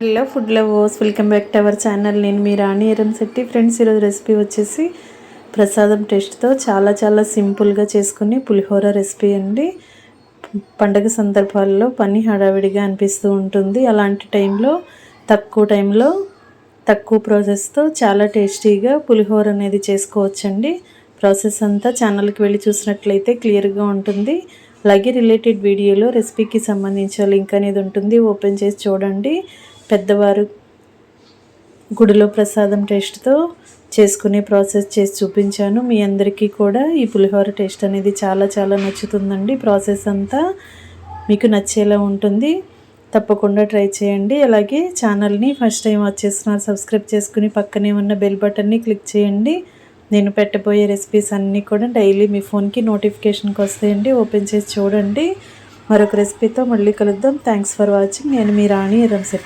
Hello food lovers welcome back to our channel. నేను మీ Rani Eram Shetty. Friends ఈరోజు రెసిపీ వచ్చేసి ప్రసాదం టేస్ట్తో చాలా చాలా సింపుల్గా చేసుకుని పులిహోర రెసిపీ అండి. పండగ సందర్భాల్లో పని హడావిడిగా అనిపిస్తూ ఉంటుంది. అలాంటి టైంలో తక్కువ టైంలో తక్కువ ప్రాసెస్తో చాలా టేస్టీగా పులిహోర అనేది చేసుకోవచ్చండి. ప్రాసెస్ అంతా ఛానల్కి వెళ్ళి చూసినట్లయితే క్లియర్గా ఉంటుంది. అలాగే రిలేటెడ్ వీడియోలో రెసిపీకి సంబంధించిన లింక్ అనేది ఉంటుంది. ఓపెన్ చేసి చూడండి. పెద్దవారు గుడిలో ప్రసాదం టేస్ట్తో చేసుకునే ప్రాసెస్ చేసి చూపించాను. మీ అందరికీ కూడా ఈ పులిహోర టేస్ట్ అనేది చాలా చాలా నచ్చుతుందండి. ప్రాసెస్ అంతా మీకు నచ్చేలా ఉంటుంది. తప్పకుండా ట్రై చేయండి. అలాగే ఛానల్ని ఫస్ట్ టైం వచ్చేస్తున్నారు సబ్స్క్రైబ్ చేసుకుని పక్కనే ఉన్న బెల్ బటన్ని క్లిక్ చేయండి. నేను పెట్టబోయే రెసిపీస్ అన్నీ కూడా డైలీ మీ ఫోన్కి నోటిఫికేషన్కి వస్తాయండి. ఓపెన్ చేసి చూడండి. మరొక రెసిపీతో మళ్ళీ కలుద్దాం. Thanks for watching. నేను మీ రాణి రంసెట్